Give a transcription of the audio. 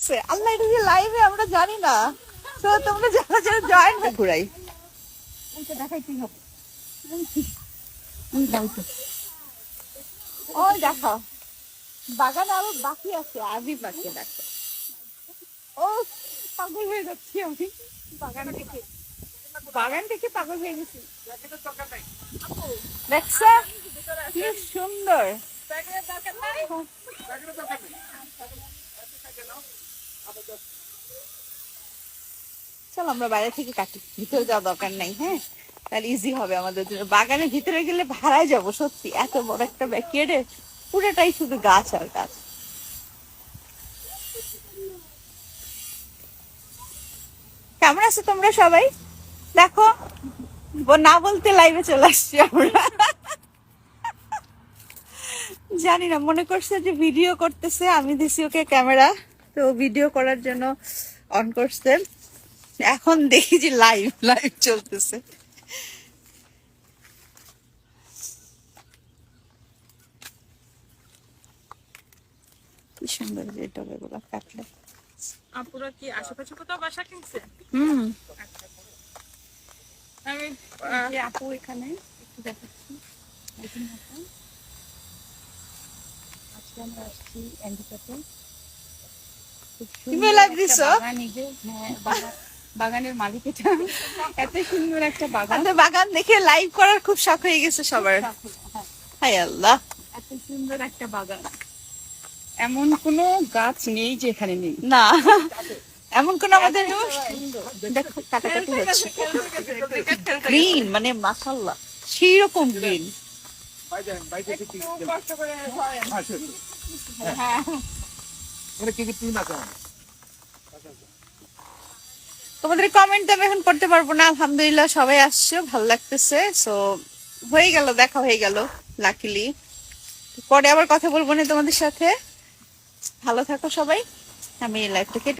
আছে আল্লাহ এটা যে লাইভে আমরা জানি না। তো তোমরা যারা যারা জয়েন না ঘুরাই। দেখাইতেই হবে। ও দেখো। বাগান আরও বাকি আছে আবি বাকি দেখো। ও পাগল হয়ে যাচ্ছি আমি। বাগান দেখে। বাগান দেখে পাগল হয়ে গেছি। দেখছ? কি সুন্দর। চল, আমরা বাইরে থেকে কাটি। ভিতরে যাওয়া দরকার নাই হ্যাঁ? তাহলে ইজি হবে আমাদের জন্য। বাগানের ভিতরে গেলে ভাড়ায় যাব, সত্যি। এত বড় একটা ব্যাকিয়ার্ডে পুরোটাই শুধু গাছ আর গাছ। কেমন আছো তোমরা সবাই? দেখো না বলতে লাইভে চলে আসছি আমরা। জানি না, মনে করছে যে ভিডিও করতেছে, আমি দিছি ওকে ক্যামেরা তো ভিডিও করার জন্য অন করছে। এখন দেখি যে লাইভ লাইভ চলতেছে। কি সুন্দর যে টবেগুলো কাটলে। আপুরা কি আশেপাশে কোথাও বাসা কিনছে? হুম। আমি আপু এখানে একটু দেখাচ্ছি। আজকে আমরা আসছি অ্যান্ডিকাতে বাগানের মালিক এটা। এত সুন্দর একটা বাগান। বাগান দেখে লাইভ করার খুব শখ হয়ে গেছে সবার। হ্যাঁ, হাই আল্লাহ। এত সুন্দর একটা বাগান। এমন কোনো গাছ নেই যে এখানে নেই। না এমন কোন আমাদের দেখো কাটাকাটি হচ্ছে। গ্রিন মানে মাশাল্লাহ সেই রকম গ্রিন তোমাদের কমেন্ট আমি এখন করতে পারব না, আলহামদুলিল্লাহ সবাই আসছে, ভালো লাগতেছে। সো হয়ে গেল, দেখা হয়ে গেল লাকিলি পরে আবার কথা বলব না তোমাদের সাথে। ভালো থাকো সবাই। আমি এই লাইফটাকে